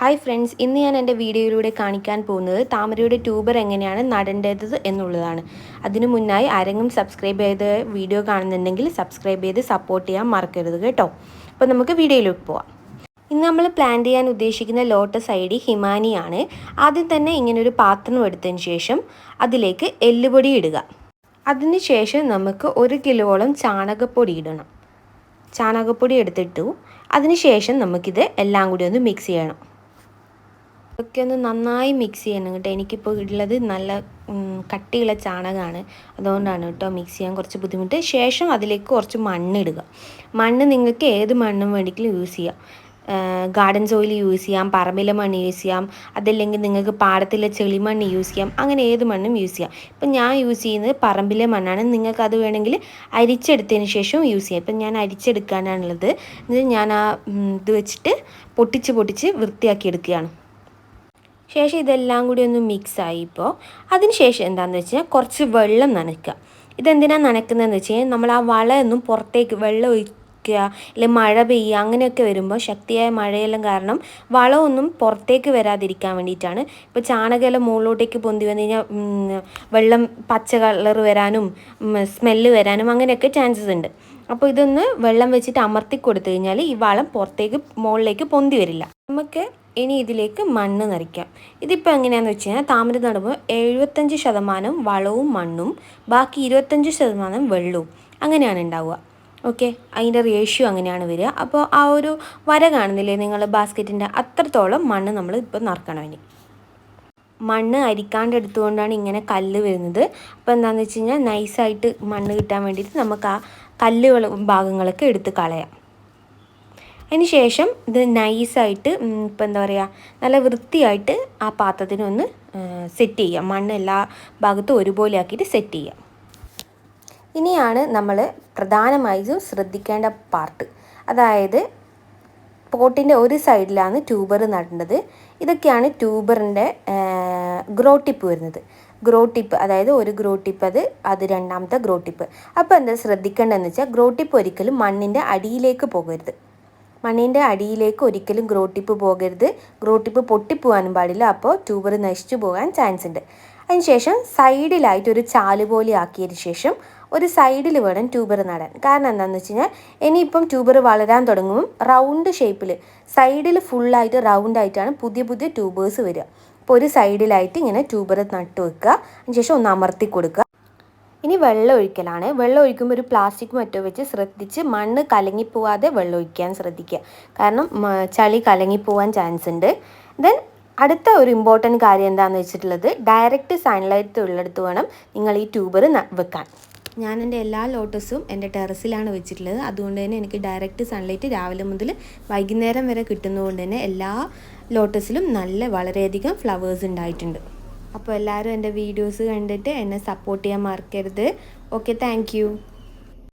Hi friends ഇന്ന് ഞാൻ എന്റെ വീഡിയോയിലൂടെ കാണിക്കാൻ പോകുന്നത് താമരയുടെ ട്യൂബർ എങ്ങനെയാണ് നടേണ്ടത് എന്നുള്ളതാണ്. അതിനു മുന്നായി ആരെങ്കിലും സബ്സ്ക്രൈബ് ചെയ്ത് വീഡിയോ കാണുന്നുണ്ടെങ്കിൽ സബ്സ്ക്രൈബ് ചെയ്ത് സപ്പോർട്ട് ചെയ്യാൻ മറക്കരുത് കേട്ടോ. അപ്പോൾ നമുക്ക് വീഡിയോയിലേക്ക് പോവാം. ഇന്ന് നമ്മൾ പ്ലാൻ ചെയ്യാൻ ഉദ്ദേശിക്കുന്ന ലോട്ടസ് ഐ ഡി ഹിമാനിയാണ് ആദ്യം തന്നെ ഇങ്ങനൊരു പാത്രം എടുത്തതിന് ശേഷം അതിലേക്ക് എല്ലുപൊടി ഇടുക. അതിനുശേഷം നമുക്ക് ഒരു കിലോളം ചാണകപ്പൊടി ഇടണം. ചാണകപ്പൊടി എടുത്തിട്ടു. അതിനുശേഷം നമുക്കിത് എല്ലാം കൂടി ഒന്ന് മിക്സ് ചെയ്യണം. ഇതൊക്കെ ഒന്ന് നന്നായി മിക്സ് ചെയ്യണം കേട്ടോ. എനിക്കിപ്പോൾ ഉള്ളത് നല്ല കട്ടിയുള്ള ചാണകമാണ്. അതുകൊണ്ടാണ് കേട്ടോ മിക്സ് ചെയ്യാൻ കുറച്ച് ബുദ്ധിമുട്ട്. ശേഷം അതിലേക്ക് കുറച്ച് മണ്ണിടുക മണ്ണ് നിങ്ങൾക്ക് ഏത് മണ്ണും വേണമെങ്കിലും യൂസ് ചെയ്യാം. ഗാർഡൻ സോയിൽ യൂസ് ചെയ്യാം പറമ്പിലെ മണ്ണ് യൂസ് ചെയ്യാം അതല്ലെങ്കിൽ നിങ്ങൾക്ക് പാടത്തിലെ ചെളിമണ്ണ് യൂസ് ചെയ്യാം അങ്ങനെ ഏത് മണ്ണും യൂസ് ചെയ്യാം. ഇപ്പം ഞാൻ യൂസ് ചെയ്യുന്നത് പറമ്പിലെ മണ്ണാണ്. നിങ്ങൾക്ക് അത് വേണമെങ്കിൽ അരിച്ചെടുത്തതിന് ശേഷം യൂസ് ചെയ്യാം. ഇപ്പം ഞാൻ അരിച്ചെടുക്കാനാണുള്ളത്. ഇത് ഞാൻ ആ ഇത് വെച്ചിട്ട് പൊട്ടിച്ച് പൊട്ടിച്ച് വൃത്തിയാക്കി എടുക്കുകയാണ്. ശേഷം ഇതെല്ലാം കൂടി ഒന്ന് മിക്സ് ആയി ഇപ്പോൾ അതിന് ശേഷം എന്താണെന്ന് വെച്ചാൽ കുറച്ച് വെള്ളം നനയ്ക്കുക ഇതെന്തിനാണ് നനയ്ക്കുന്നതെന്ന് വെച്ച് കഴിഞ്ഞാൽ നമ്മൾ ആ വളയൊന്നും പുറത്തേക്ക് വെള്ളം ഒഴിക്കുക അല്ലെങ്കിൽ മഴ പെയ്യുക അങ്ങനെയൊക്കെ വരുമ്പോൾ ശക്തിയായ മഴയെല്ലാം കാരണം വളമൊന്നും പുറത്തേക്ക് വരാതിരിക്കാൻ വേണ്ടിയിട്ടാണ്. ഇപ്പോൾ ചാണകമെല്ലാം മുകളിലോട്ടേക്ക് പൊന്തി വന്നു കഴിഞ്ഞാൽ വെള്ളം പച്ച കളർ വരാനും സ്മെല്ല് വരാനും അങ്ങനെയൊക്കെ ചാൻസസ് ഉണ്ട്. അപ്പോൾ ഇതൊന്ന് വെള്ളം വെച്ചിട്ട് അമർത്തി കൊടുത്തു കഴിഞ്ഞാൽ ഈ വളം പുറത്തേക്ക് മുകളിലേക്ക് പൊന്തി വരില്ല. നമുക്ക് ഇനി ഇതിലേക്ക് മണ്ണ് നിറയ്ക്കാം. ഇതിപ്പോൾ എങ്ങനെയാണെന്ന് വെച്ച് കഴിഞ്ഞാൽ താമര നടുമ്പോൾ എഴുപത്തഞ്ച് ശതമാനം വളവും മണ്ണും ബാക്കി ഇരുപത്തഞ്ച് ശതമാനം വെള്ളവും. അങ്ങനെയാണ് ഉണ്ടാവുക. ഓക്കെ? അതിന്റെ റേഷ്യോ അങ്ങനെയാണ് വരിക. അപ്പോൾ ആ ഒരു വര കാണുന്നില്ലേ? നിങ്ങൾ ബാസ്ക്കറ്റിന്റെ അത്രത്തോളം മണ്ണ് നമ്മൾ ഇപ്പോൾ നിറക്കണം ഇനി. മണ്ണ് അരിക്കാണ്ട് എടുത്തുകൊണ്ടാണ് ഇങ്ങനെ കല്ല് വരുന്നത്. അപ്പോൾ എന്താണെന്ന് വെച്ച് കഴിഞ്ഞാൽ നൈസായിട്ട് മണ്ണ് കിട്ടാൻ വേണ്ടിയിട്ട് നമുക്ക് ആ കല്ലുകൾ ഭാഗങ്ങളൊക്കെ എടുത്ത് കളയാം. അതിന് ശേഷം ഇത് നൈസായിട്ട് ഇപ്പം എന്താ പറയുക നല്ല വൃത്തിയായിട്ട് ആ പാത്രത്തിനൊന്ന് സെറ്റ് ചെയ്യാം. മണ്ണ് എല്ലാ ഭാഗത്തും ഒരുപോലെ ആക്കിയിട്ട് സെറ്റ് ചെയ്യാം. ഇനിയാണ് നമ്മൾ പ്രധാനമായും ശ്രദ്ധിക്കേണ്ട പാർട്ട് അതായത് പോട്ടിന്റെ ഒരു സൈഡിലാണ് ട്യൂബർ നടേണ്ടത് ഇതൊക്കെയാണ് ട്യൂബറിന്റെ ഗ്രോ ടിപ്പ് വരുന്നത്. ഗ്രോ ടിപ്പ് അതായത് ഒരു ഗ്രോ ടിപ്പ് അത് അത് രണ്ടാമത്തെ ഗ്രോ ടിപ്പ് അപ്പോൾ എന്താ ശ്രദ്ധിക്കേണ്ടതെന്ന് വെച്ചാൽ ഗ്രോ ടിപ്പ് ഒരിക്കലും മണ്ണിന്റെ അടിയിലേക്ക് പോകരുത്. മണ്ണിന്റെ അടിയിലേക്ക് ഒരിക്കലും ഗ്രോ ടിപ്പ് പോകരുത്. ഗ്രോ ടിപ്പ് പൊട്ടിപ്പോകാനും പാടില്ല. അപ്പോൾ ട്യൂബർ നശിച്ചു പോകാൻ ചാൻസ് ഉണ്ട് അതിനുശേഷം സൈഡിലായിട്ട് ഒരു ചാൽ പോലെ ആക്കിയതിന് ശേഷം ഒരു സൈഡിൽ വേണം ട്യൂബർ നടാൻ. കാരണം എന്താണെന്ന് വെച്ച് കഴിഞ്ഞാൽ ഇനിയിപ്പം ട്യൂബർ വളരാൻ തുടങ്ങും. റൗണ്ട് ഷേപ്പിൽ സൈഡിൽ ഫുള്ളായിട്ട് റൗണ്ടായിട്ടാണ് പുതിയ പുതിയ ട്യൂബേഴ്സ് വരിക. അപ്പോൾ ഒരു സൈഡിലായിട്ട് ഇങ്ങനെ ട്യൂബർ നട്ട് വെക്കുക. അതിനുശേഷം ഒന്ന് അമർത്തി കൊടുക്കുക. ഇനി വെള്ളം ഒഴിക്കലാണ്. വെള്ളം ഒഴിക്കുമ്പോൾ ഒരു പ്ലാസ്റ്റിക് മറ്റോ വെച്ച് ശ്രദ്ധിച്ച് മണ്ണ് കലങ്ങിപ്പോവാതെ വെള്ളം ഒഴിക്കാൻ ശ്രദ്ധിക്കുക. കാരണം ചളി കലങ്ങിപ്പോവാൻ ചാൻസ് ഉണ്ട്. ദെൻ അടുത്ത ഒരു ഇമ്പോർട്ടന്റ് കാര്യം എന്താണെന്ന് വെച്ചിട്ടുള്ളത് ഡയറക്റ്റ് സൺലൈറ്റ് ഉള്ളിടത്ത് വേണം നിങ്ങൾ ഈ ട്യൂബർ വെക്കാൻ. ഞാൻ എന്റെ എല്ലാ ലോട്ടസും എന്റെ ടെറസിലാണ് വെച്ചിട്ടുള്ളത്. അതുകൊണ്ട് തന്നെ എനിക്ക് ഡയറക്റ്റ് സൺലൈറ്റ് രാവിലെ മുതൽ വൈകുന്നേരം വരെ കിട്ടുന്നതുകൊണ്ട് തന്നെ എല്ലാ ലോട്ടസിലും നല്ല വളരെയധികം ഫ്ലവേഴ്സ് ഉണ്ടായിട്ടുണ്ട്. അപ്പോൾ എല്ലാവരും എന്റെ വീഡിയോസ് കണ്ടിട്ട് എന്നെ സപ്പോർട്ട് ചെയ്യാൻ മറക്കരുത്. Okay thank